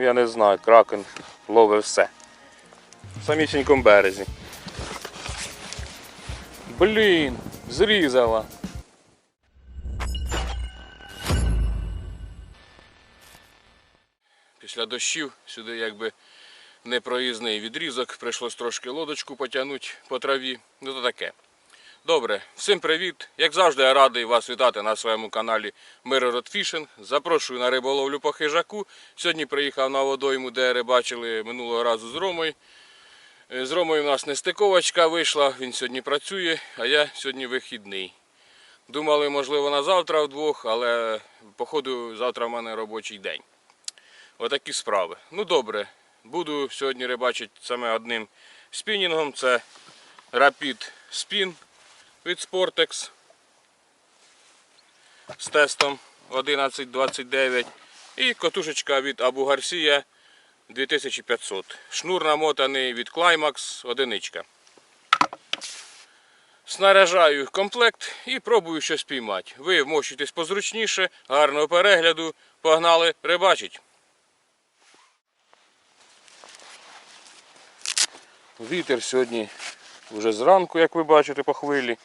Я не знаю, кракен ловить все. В самісінькому березі. Блін, зрізала. Після дощів сюди якби непроїзний відрізок, прийшлось трошки лодочку потягнути по траві. Ну то таке. Добре, всім привіт! Як завжди, я радий вас вітати на своєму каналі Мирород Фішинг. Запрошую на риболовлю по хижаку. Сьогодні приїхав на водойму, де рибачили минулого разу з Ромою. Е, З Ромою у нас нестиковочка вийшла, він сьогодні працює, а я сьогодні вихідний. Думали, можливо, на завтра вдвох, але походу завтра в мене робочий день. Отакі справи. Ну добре, буду сьогодні рибачити саме одним спінінгом. Це Rapid Spin від Sportex з тестом 1129 і котушечка від Abu Garcia 2500. Шнур намотаний від Climax одиничка. Снаряжаю комплект і пробую щось піймати. Ви вмощуйтесь позручніше, гарного перегляду, погнали рибачить. Вітер сьогодні вже зранку, як ви бачите, по хвилі.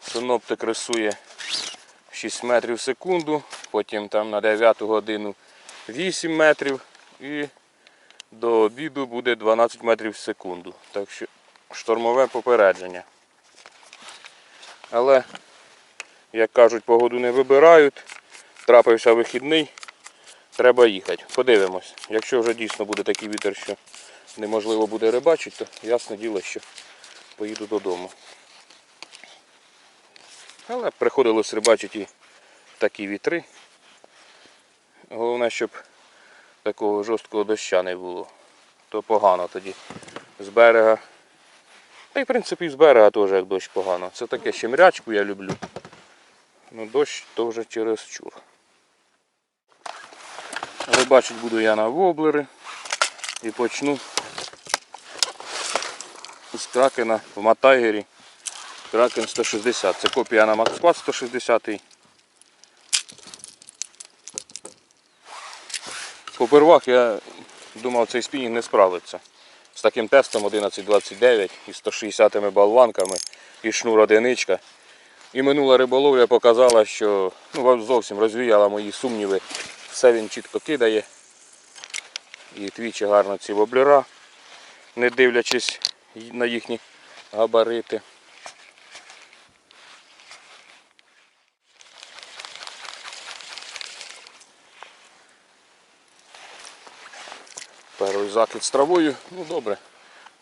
Синоптик рисує 6 метрів в секунду, потім там на 9 годину 8 метрів і до обіду буде 12 метрів в секунду. Так що штормове попередження. Але, як кажуть, погоду не вибирають. Трапився вихідний, треба їхати. Подивимось. Якщо вже дійсно буде такий вітер, що неможливо буде рибачити, то ясне діло, що поїду додому. Але приходилось рибачити такі вітри. Головне, щоб такого жорсткого доща не було. То погано тоді з берега. Та й в принципі з берега теж як дощ погано. Це таке ще мрячку я люблю. Ну дощ то вже через чур. Рибачить буду я на воблери і почну з кракена в Матайгері. Кракен 160. Це копія на Макспад 160. Попервах я думав, цей спінінг не справиться. З таким тестом 1129 і 160 болванками і шнур одиничка. І минула риболовля показала, що ну, зовсім розвіяла мої сумніви. Все він чітко кидає. І твічі гарно ці воблера, не дивлячись на їхні габарити. Перший закид з травою. Ну добре.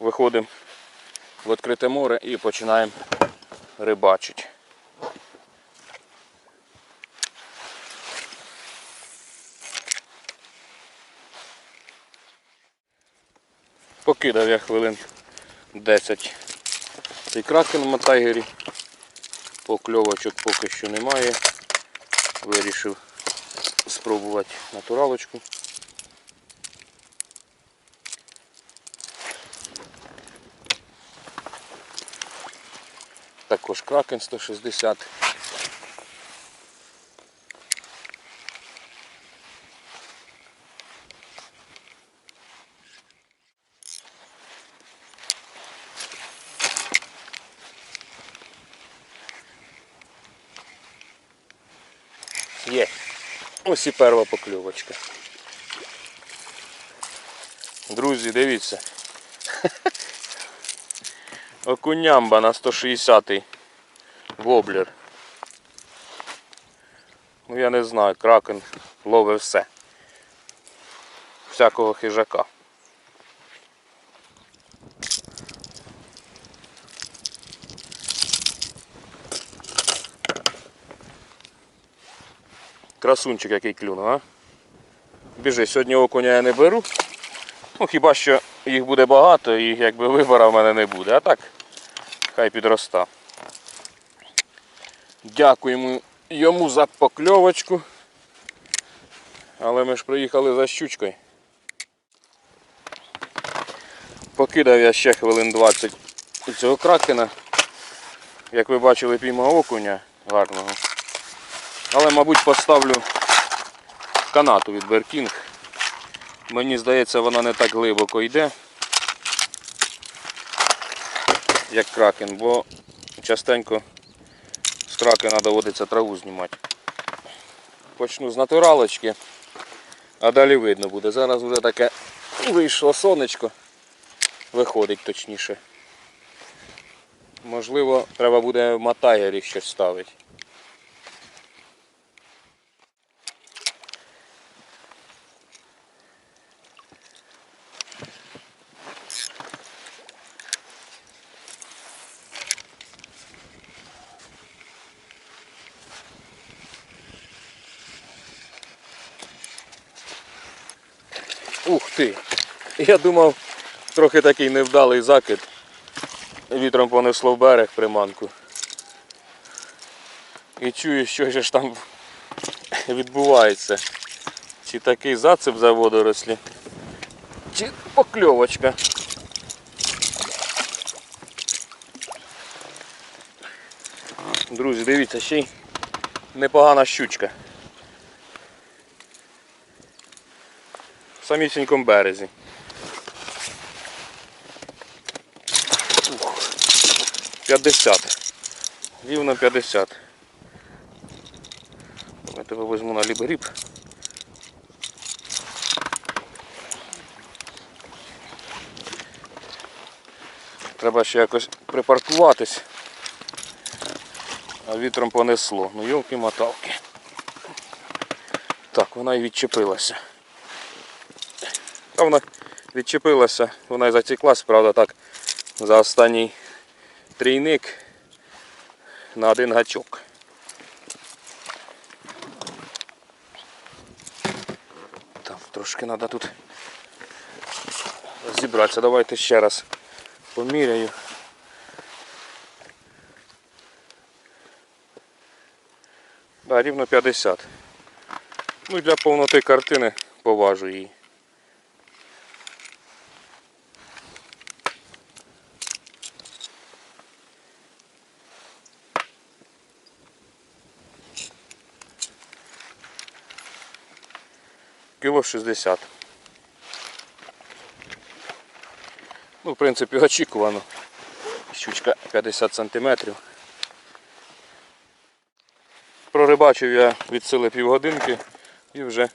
Виходимо в відкрите море і починаємо рибачити. Покидав я хвилин 10 цей кракен на тайгері. Покльовочок поки що немає. Вирішив спробувати натуралочку. Також кракен 160. Є. Ось і перша покльовочка. Друзі, дивіться. Окунямба на 160-й воблер. Ну я не знаю, кракен ловить все. Всякого хижака. Красунчик який клюнув, а? Біжи, сьогодні окуня я не беру. Ну хіба що їх буде багато і якби вибора в мене не буде. А так, хай підроста. Дякуємо йому за покльовочку. Але ми ж приїхали за щучкою. Покидав я ще хвилин 20 цього кракена. Як ви бачили, піймав окуня гарного. Але, мабуть, поставлю канату від Беркінг. Мені здається, вона не так глибоко йде, як кракен, бо частенько з кракена доводиться траву знімати. Почну з натуралочки, а далі видно буде. Зараз вже таке вийшло сонечко, виходить точніше. Можливо, треба буде в матайгері щось ставити. Ух ти! Я думав, трохи такий невдалий закид. Вітром понесло в берег приманку. І чую, що ж там відбувається. Чи такий зацеп за водорослі, чи покльовочка. Друзі, дивіться, ще й непогана щучка. В самісінькому березі. 50. Рівно 50. Я тебе візьму на лібгріб. Треба ще якось припаркуватись. А вітром понесло. Ну йолки моталки Так, вона і відчепилася. Та вона відчепилася, вона і затеклась, правда, так, за останній трійник на один гачок. Так, трошки треба тут зібратися. Давайте ще раз поміряю. Да, рівно 50. Ну і для повноти картини поважу її. Кіло 60. Ну, в принципі, очікувано. Щучка 50 сантиметрів. Прорибачив я від сили півгодинки і вже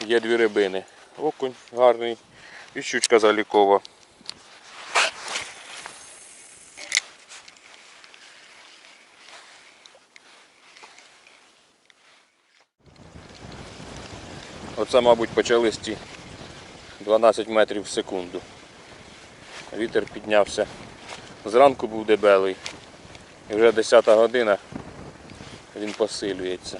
є дві рибини. Окунь гарний і щучка залікова. Оце, мабуть, почались ті 12 метрів в секунду. Вітер піднявся. Зранку був дебелий. І вже 10 година він посилюється.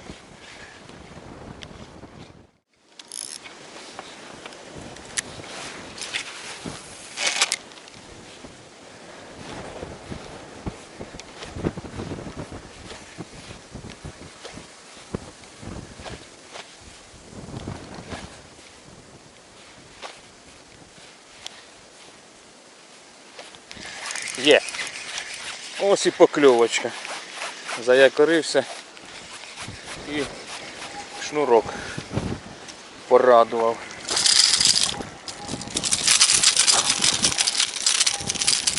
Є. Ось і покльовочка. Заякорився і шнурок порадував.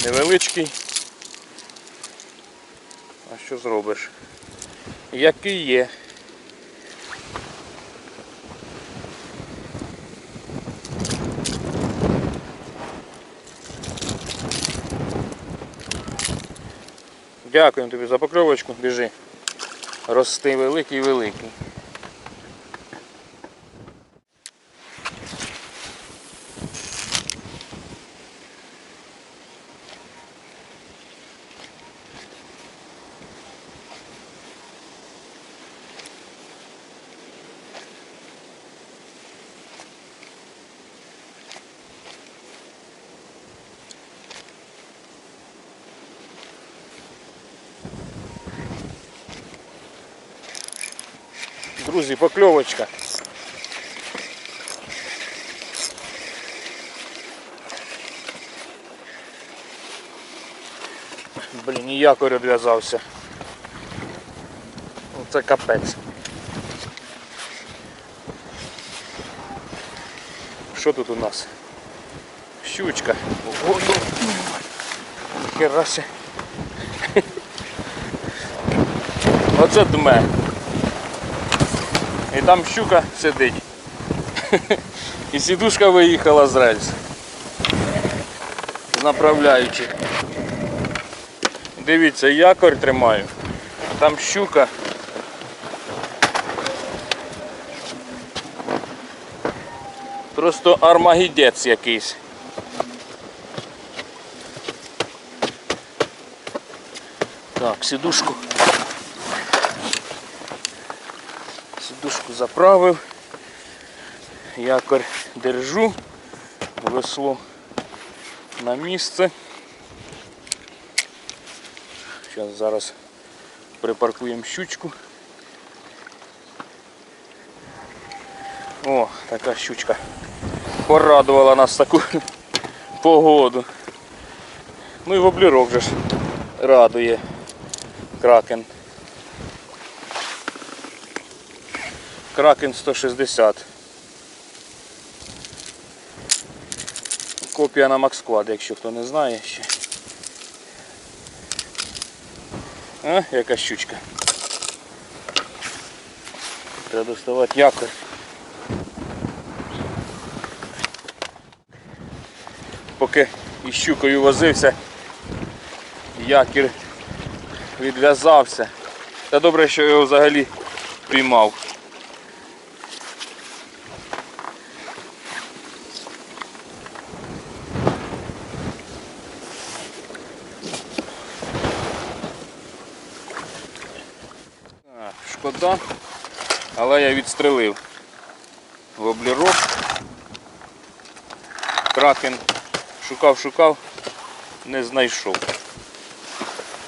Невеличкий. А що зробиш? Який є. Дякуємо тобі за покровочку, біжи. Рости великий Друзі, покльовочка. Блін, і якорь відв'язався. Це капець. що тут у нас? Щучка. Ой, херася. Оце дме. І там щука сидить. І сідушка виїхала з рельс. Направляючи. Дивіться, якорь тримаю. Там щука. Просто армагідець якийсь. Так, сідушку. Сідушку заправив. Якорь держу. Весло на місце. Зараз зараз припаркуємо щучку. О, така щучка. Порадувала нас таку погоду. Ну і воблерок же ж радує кракен. Кракен 160. Копія на Максквад, якщо хто не знає ще. А, яка щучка. Треба доставати якорь. Поки із щукою возився, якір відв'язався. Та добре, що його взагалі піймав. Шкода, але я відстрелив воблерок. Кракен шукав, шукав, не знайшов.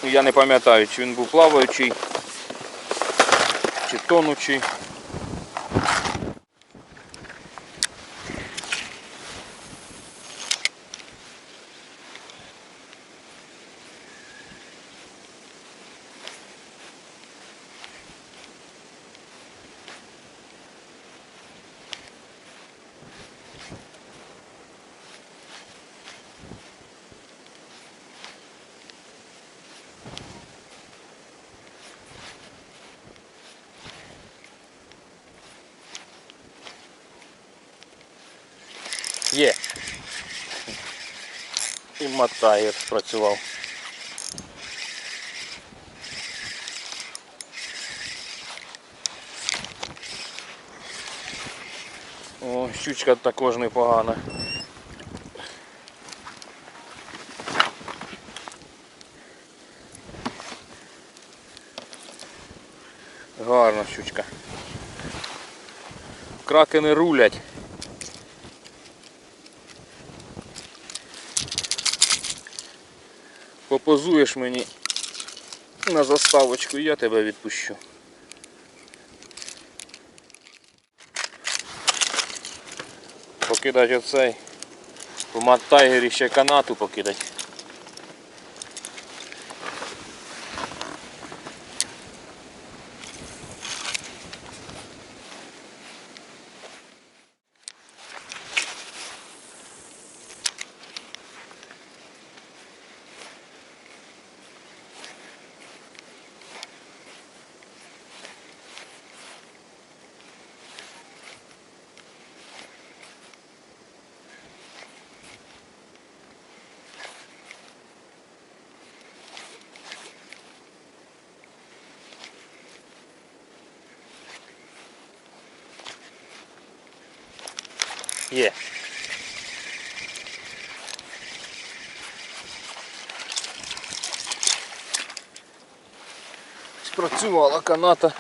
Я не пам'ятаю, чи він був плаваючий, чи тонучий. Є. І мотаєр спрацював. О, щучка також непогана. Гарна щучка. Кракени рулять. Попозуєш мені на заставочку, і я тебе відпущу. Покидати оцей. По маттайгері ще канату покидать. Є. Спрацювала каната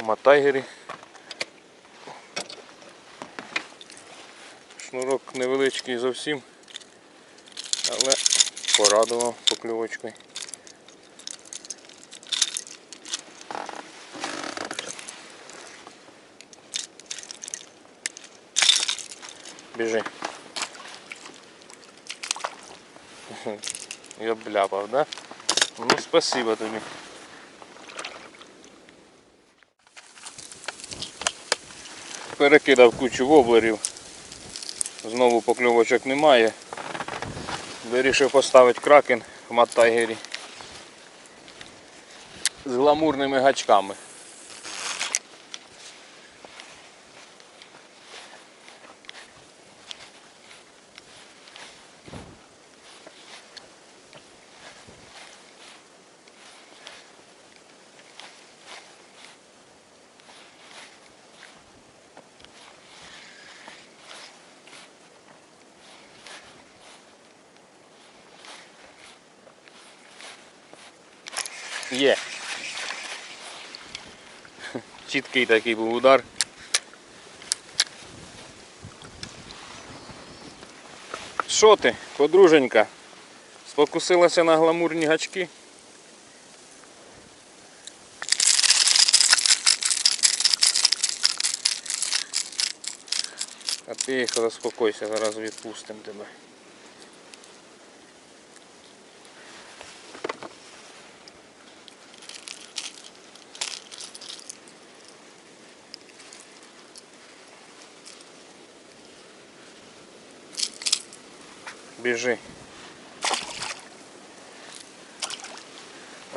у матайгері. Шнурок невеличкий зовсім, але порадував покльовочкою. Біжи. Я обляпав, да? Ну, спасибо тобі. Перекидав кучу воблерів. Знову покльовочок немає. Вирішив поставити кракен в маттайгері з гламурними гачками. Є. Чіткий такий був удар. Що ти, подруженька? Спокусилася на гламурні гачки? А тихо, заспокойся, зараз відпустимо тебе. Біжи.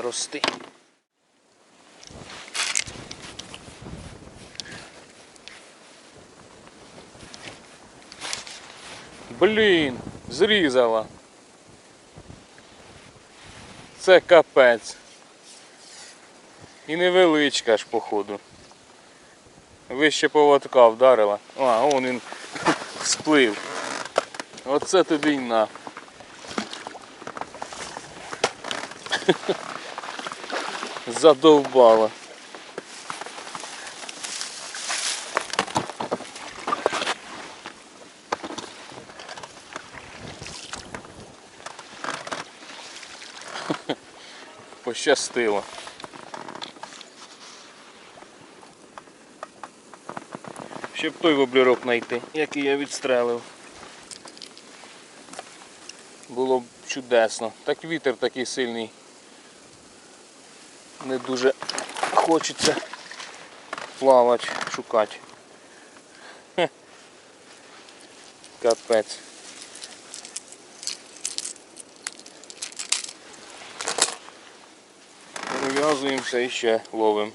Рости. Блін, зрізала. Це капець. І невеличка ж, походу. Вище поводка вдарила. А, он він сплив. Оце тобі й на. Задовбала. Пощастило. Щоб той воблерок знайти, який я відстрелив. Було б чудесно. Так вітер такий сильний. Не дуже хочеться плавати, шукати. Капець. Перев'язуємося і ще ловимо.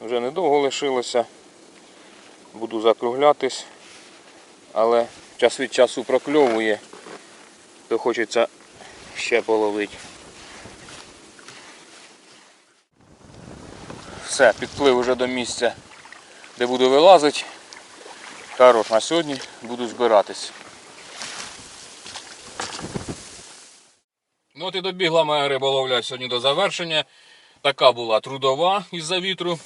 Вже недовго лишилося. Буду закруглятись, але час від часу прокльовує то хочеться ще половити. Все, підплив уже до місця, де буду вилазити. Хорош, на сьогодні буду збиратись. Ну от і добігла моя риболовля сьогодні до завершення. Така була трудова із-за вітру.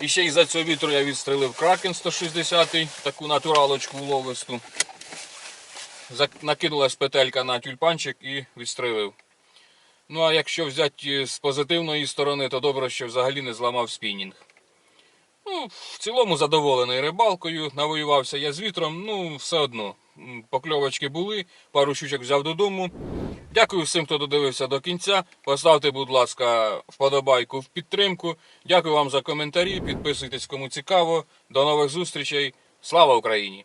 І ще із-за цього вітру я відстрелив кракен 160 таку натуралочку ловисту. Накинулась петелька на тюльпанчик і відстрелив. Ну а якщо взяти з позитивної сторони, то добре, що взагалі не зламав спінінг. Ну, в цілому задоволений рибалкою, навоювався я з вітром, ну все одно. Покльовочки були, пару щучок взяв додому. Дякую всім, хто додивився до кінця. Поставте, будь ласка, вподобайку в підтримку. Дякую вам за коментарі. Підписуйтесь, кому цікаво. До нових зустрічей. Слава Україні!